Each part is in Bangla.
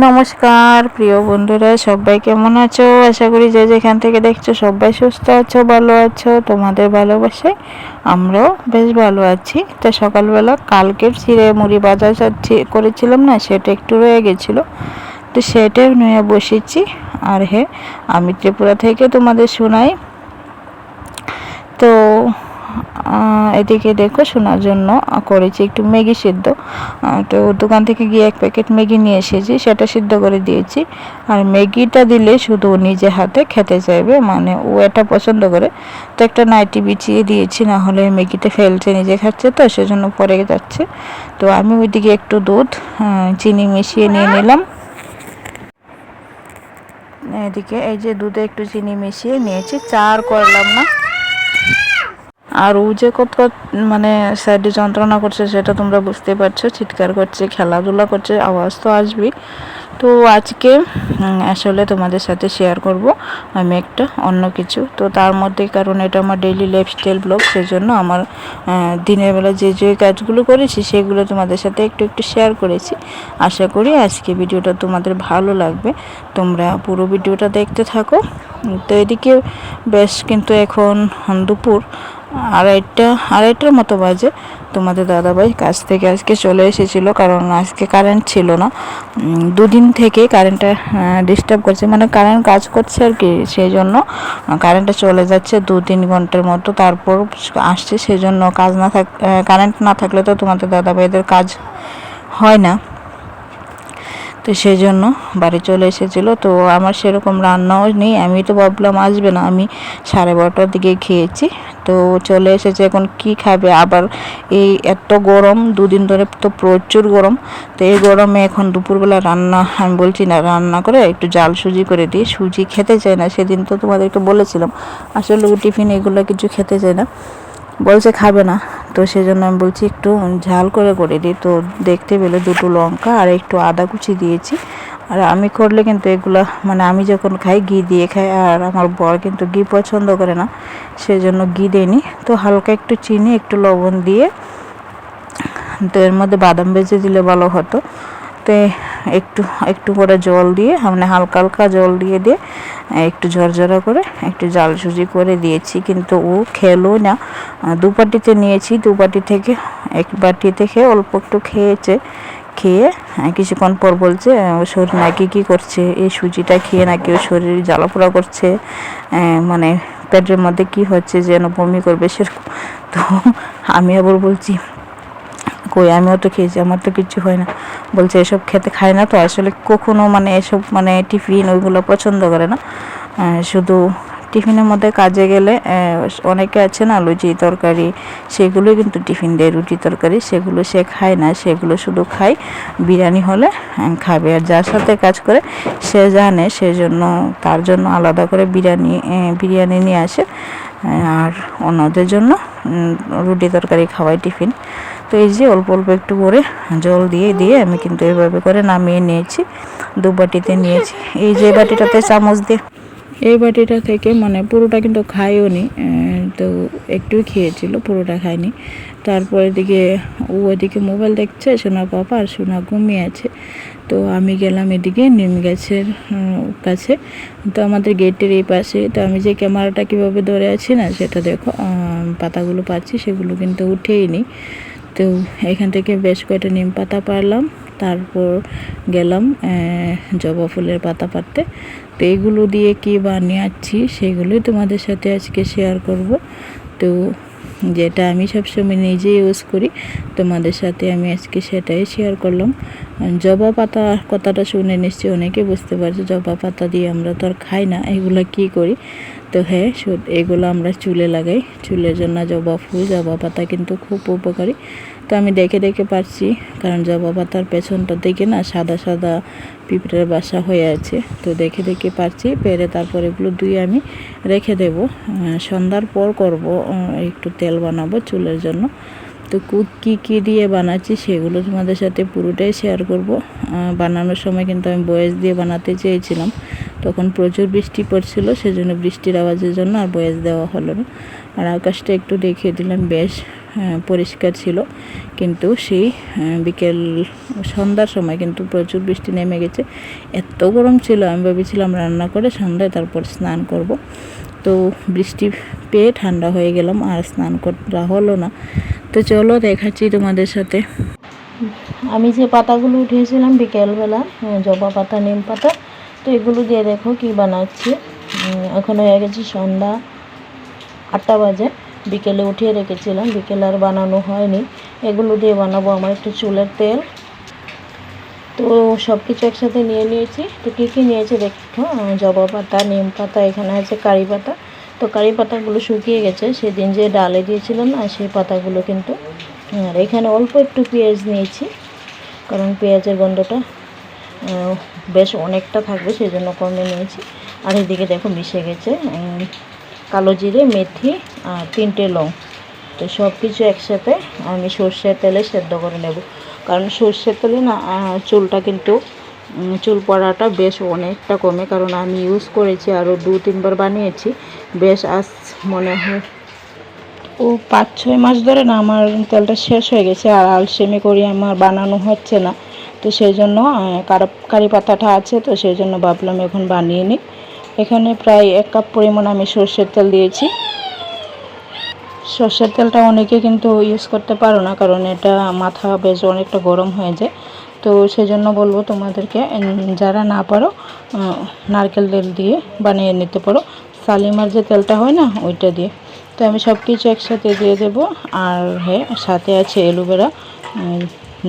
নমস্কার, প্রিয় বন্ধুরা, সবাই কেমন আছো? আশা করি যে যেখান থেকে দেখছ সবাই সুস্থ আছো, ভালো আছো, তোমাদের ভালোবাসায় আমরাও বেশ ভালো আছি। তো সকালবেলা কালকের চিড়ে মুড়ি বাজার করেছিলাম না, সেটা একটু রয়ে গেছিল। তো সেটাই নিয়ে বসেছি। আর হ্যাঁ আমি ত্রিপুরা থেকে তোমাদের শোনাই। তো এদিকে দেখো শোনার জন্য করেছি একটু ম্যাগি সিদ্ধ। তো দোকান থেকে গিয়ে এক প্যাকেট ম্যাগি নিয়ে এসেছি সেটা সিদ্ধ করে দিয়েছি। আর ম্যাগিটা দিলে শুধু ও নিজে হাতে খেতে চাইবে মানে ও এটা পছন্দ করে। তো একটা নাইটি বিছিয়ে দিয়েছি না হলে ম্যাগিটা ফেলছে নিজে খাচ্ছে তো সেজন্য পরে যাচ্ছে। তো আমি ওইদিকে একটু দুধ চিনি মিশিয়ে নিয়ে নিলাম। এদিকে এই যে দুধে একটু চিনি মিশিয়ে নিয়েছি চা আর করলাম না। আর ও যে কত মানে সাইডে যন্ত্রণা করছে সেটা তোমরা বুঝতে পারছ, চিৎকার করছে, খেলাধুলা করছে, আওয়াজ তো আসবেই। তো আজকে আসলে তোমাদের সাথে শেয়ার করব আমি একটা অন্য কিছু। তো তার মধ্যে কারণ এটা আমার ডেইলি লাইফস্টাইল ব্লগ সেজন্য আমার দিনের বেলা যে যে কাজগুলো করেছি সেগুলো তোমাদের সাথে একটু একটু শেয়ার করেছি। আশা করি আজকে ভিডিওটা তোমাদের ভালো লাগবে। তোমরা পুরো ভিডিওটা দেখতে থাকো। তো এদিকে বেশ কিন্তু এখন দুপুর আড়াইটা, আড়াইটার মতো বাজে। তোমাদের দাদাভাই কাজ থেকে আজকে চলে এসেছিল, কারণ আজকে কারেন্ট ছিল না। দুদিন থেকে কারেন্টটা ডিস্টার্ব করছে। মানে কারেন্ট কাজ করছে আর কি সেই জন্য কারেন্টটা চলে যাচ্ছে দু তিন ঘণ্টার মতো। তারপর আসছে সেই জন্য কাজ না থাক কারেন্ট না থাকলে তো তোমাদের দাদাভাইদের কাজ হয় না। তো সেই জন্য বাড়ি চলে এসেছিল। তো আমার সেরকম রান্নাও নেই, আমি তো ভাবলাম আসবে না, আমি সাড়ে বারোটার দিকে খেয়েছি। তো চলে এসেছে, এখন কি খাবে? আবার এই এত গরম, দুদিন ধরে তো প্রচুর গরম। তো এই গরমে এখন দুপুরবেলা রান্না, আমি বলছি না, রান্না করে একটু জাল সুজি করে দিই। সুজি খেতে চায় না, সেদিন তো তোমাদেরকে বলেছিলাম, আসলে টিফিন এগুলো কিছু খেতে চায় না। বলছে খাবে না। তো সেজন্য আমি বলছি একটু ঝাল করে করে দিই। তো দেখতে পেলে দুটো লঙ্কা আর একটু আদা কুচি দিয়েছি। আর আমি করলে কিন্তু এগুলা মানে আমি যখন খাই, ঘি দিয়ে খাই। আর আমার বর কিন্তু ঘি পছন্দ করে না, সেজন্য ঘি দেয়নি। তো হালকা একটু চিনি, একটু লবণ দিয়ে, তো এর মধ্যে বাদাম বেজে দিলে ভালো হতো। তো একটু একটু করে জল দিয়ে মানে হালকা হালকা জল দিয়ে দিয়ে একটু ঝরঝরা করে একটু জাল সুজি করে দিয়েছি। কিন্তু ও খেলো না। আহ, দু বাটিতে নিয়েছি। দু বাটি থেকে এক বাটি থেকে অল্প একটু খেয়েছে। খেয়ে কিছুক্ষণ পর বলছে ও শরীর নাকি কী করছে? এই সুজিটা খেয়ে নাকি ও শরীর জ্বালাপোড়া করছে। মানে পেটের মধ্যে কি হচ্ছে যেন বমি করবে সেরকম। তো আমি আবার বলছি কই? আমিও তো খেয়েছি, আমার তো কিছু হয় না। বলছে, এসব খেতে খায় না তো। আসলে কখনো মানে এসব মানে টিফিন ওইগুলো পছন্দ করে না। শুধু টিফিনের মধ্যে কাজে গেলে অনেকে আছে না, লুচি তরকারি, সেগুলোই কিন্তু টিফিন দেয়। রুটি তরকারি, সেগুলো সে খায় না, সেগুলো শুধু খায়। বিরিয়ানি হলে খাবে। আর যার সাথে কাজ করে, সে জানে সেজন্য তার জন্য আলাদা করে বিরিয়ানি বিরিয়ানি নিয়ে আসে। আর অন্যদের জন্য রুটি তরকারি খাওয়াই টিফিন। তো এই যে অল্প অল্প একটু করে জল দিয়ে দিয়ে আমি কিন্তু এভাবে করে নামিয়ে নিয়েছি। দু বাটিতে নিয়েছি। এই যে বাটিটাতে চামচ দিয়ে। এই বাটিটা থেকে মানে পুরোটা কিন্তু খাইও নি তো একটু খেয়েছিল, পুরোটা খায়নি তারপর এদিকে ও এদিকে মোবাইল দেখছে, সোনা পাপা আর সোনা ঘুমিয়ে আছে। তো আমি গেলাম এদিকে নিম গাছের কাছে। তো আমাদের গেটের এই পাশে, তো আমি যে ক্যামেরাটা কীভাবে ধরে আছি না, সেটা দেখো পাতাগুলো পাচ্ছি, সেগুলো কিন্তু উঠেই নি। তো এখান থেকে বেশ কয়টা নিম পাতা পারলাম, তারপর গেলাম জবা ফুলের পাতা পারতে তো এইগুলো দিয়ে কি বানিয়েছি সেগুলোই তোমাদের সাথে আজকে শেয়ার করব। তো যেটা আমি সবসময় নিজে ইউজ করি, তোমাদের সাথে আমি আজকে সেটাই শেয়ার করলাম। জবা পাতা কথাটা শুনে নিশ্চয়ই অনেকে বুঝতে পারছে জবা পাতা দিয়ে আমরা তো আর খাই না, এগুলো কি করি? তো হ্যাঁ এগুলো আমরা চুলে লাগাই, চুলের জন্য জবা ফুল জবা পাতা কিন্তু খুব উপকারী। তো আমি দেখে দেখে পারছি, কারণ জবা পাতার পেছনটা দেখে না সাদা সাদা পিঁপড়ের বাসা হয়ে আছে। তো দেখে দেখে পারছি, পেরে তারপর এগুলো দুই আমি রেখে দেব। সন্ধ্যার পর করব একটু তেল বানাবো চুলের জন্য। তো কু- কী কী দিয়ে বানাচ্ছি সেগুলো তোমাদের সাথে পুরোটাই শেয়ার করব। বানানোর সময় কিন্তু আমি বয়েস দিয়ে বানাতে চেয়েছিলাম। তখন প্রচুর বৃষ্টি পড়ছিল, সেজন্য বৃষ্টির আওয়াজের জন্য আর বয়েস দেওয়া হলো না। আর আকাশটা একটু দেখিয়ে দিলাম, বেশ পরিষ্কার ছিল। কিন্তু সেই বিকেল, সন্ধ্যার সময় কিন্তু প্রচুর বৃষ্টি নেমে গেছে। এত গরম ছিল, আমি ভেবেছিলাম রান্না করে সন্ধ্যায় তারপর স্নান করব। তো বৃষ্টি পেয়ে ঠান্ডা হয়ে গেলাম, আর স্নান করা হলো না। তো চলো দেখাচ্ছি তোমাদের সাথে। আমি যে পাতাগুলো উঠিয়েছিলাম বিকেলবেলা জবা পাতা, নিম পাতা, তো এগুলো দিয়ে দেখো কি বানাচ্ছি। এখন হয়ে গেছে সন্ধ্যা আটটা বাজে। বিকেলে উঠিয়ে রেখেছিলাম, বিকেলে আর বানানো হয়নি। এগুলো দিয়ে বানাবো আমার একটু চুলের তেল। তো সব কিছু একসাথে নিয়ে নিয়েছি। তো কী কী নিয়েছে দেখো জবা পাতা, নিম পাতা, এখানে আছে কারি পাতা। তো কারি পাতাগুলো শুকিয়ে গেছে। সেদিন যে ডালে দিয়েছিলাম না, সেই পাতাগুলো কিন্তু আর এখানে অল্প একটু পেঁয়াজ নিয়েছি, কারণ পেঁয়াজের গন্ধটা বেশ অনেকটা থাকবে সেই জন্য কমে নিয়েছি। আর এদিকে দেখো মিশে গেছে কালো জিরে, মেথি আর তিনটে লং। তো সব কিছু একসাথে আমি সর্ষের তেলে সেদ্ধ করে নেব। কারণ সর্ষের তেলে না চুলটা কিন্তু চুল পড়াটা বেশ অনেকটা কমে, কারণ আমি ইউজ করেছি আরও দু, তিনবার বানিয়েছি। বেশ আজ মনে হয় ও পাঁচ, ছয় মাস ধরে না আমার তেলটা শেষ হয়ে গেছে, আর আলসেমি করি আমার বানানো হচ্ছে না। তো সেই জন্য কারি পাতাটা আছে, তো সেই জন্য ভাবলাম এখন বানিয়ে নিই। এখানে প্রায় এক কাপ পরিমাণ আমি সর্ষের তেল দিয়েছি। সর্ষের তেলটা অনেকে কিন্তু ইউজ করতে পারো না, কারণ এটা মাথা বেশ অনেকটা গরম হয়ে যায়। তো সেই জন্য বলব তোমাদেরকে যারা না পারো নারকেল তেল দিয়ে বানিয়ে নিতে পারো। সালিমার যে তেলটা হয় না, ওইটা দিয়ে। তো আমি সব কিছু একসাথে দিয়ে দেব। আর হ্যাঁ সাথে আছে এলোভেরা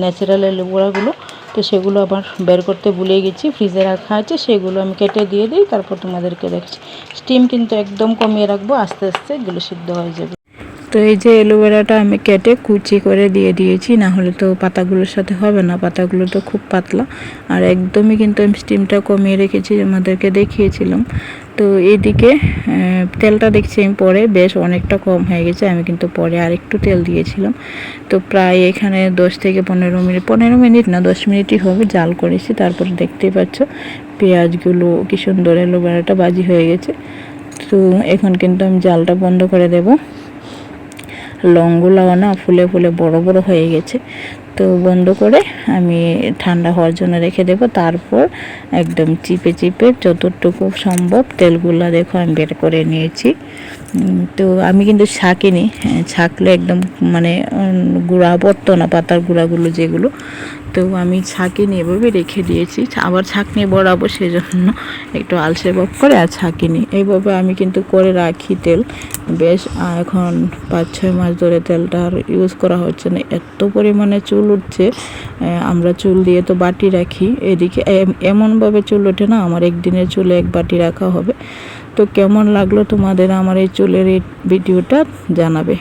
ন্যাচারাল এলোভেরাগুলো। তো সেগুলো আবার বের করতে ভুলে গেছি, ফ্রিজে রাখা আছে, সেগুলো আমি কেটে দিয়ে দিই, তারপর তোমাদেরকে দেখছি স্টিম কিন্তু একদম কমিয়ে রাখব, আস্তে আস্তে এগুলো সিদ্ধ হয়ে যাবে। তো এই যে অ্যালোভেরাটা আমি কেটে কুচি করে দিয়ে দিয়েছি না হলে তো পাতাগুলোর সাথে হবে না। পাতাগুলো তো খুব পাতলা। আর একদমই কিন্তু আমি স্টিমটা কমিয়ে রেখেছি আমাদেরকে দেখিয়েছিলাম। তো এইদিকে আহ, তেলটা দেখছি আমি পরে বেশ অনেকটা কম হয়ে গেছে আমি কিন্তু পরে আরেকটু তেল দিয়েছিলাম। তো প্রায় এখানে দশ থেকে পনেরো মিনিট পনেরো মিনিট না দশ মিনিটই হবে জাল করেছি তারপর দেখতেই পাচ্ছ পেঁয়াজগুলো কি সুন্দর অ্যালোভেরাটা বাজি হয়ে গেছে। তো এখন কিন্তু আমি জালটা বন্ধ করে দেবো। লংগুলাও না ফুলে ফুলে বড় বড় হয়ে গেছে। তো বন্ধ করে আমি ঠান্ডা হওয়ার জন্য রেখে দেব। তারপর একদম চিপে চিপে যতটুকু সম্ভব তেলগুলা দেখো আমি বের করে নিয়েছি। তো আমি কিন্তু ছাঁকিনি হ্যাঁ, ছাঁকলে একদম মানে গুঁড়া পড়তো না পাতার গুঁড়াগুলো যেগুলো। তো আমি ছাঁকিনি এভাবে রেখে দিয়েছি। আবার ছাঁকনি বড়াবো সেই জন্য একটু আলসে বক করে আর ছাঁকিনি এইভাবে আমি কিন্তু করে রাখি তেল। বেশ এখন পাঁচ ছয় মাস ধরে তেলটা আর ইউজ করা হচ্ছে না। এত পরিমাণে চুল উঠছে আমরা চুল দিয়ে তো বাটি রাখি। এদিকে এমনভাবে চুল ওঠে না আমার একদিনের চুলে এক বাটি রাখা হবে। তো কেমন লাগল তোমাদের আমার এই চুলের এই ভিডিওটা জানাবে।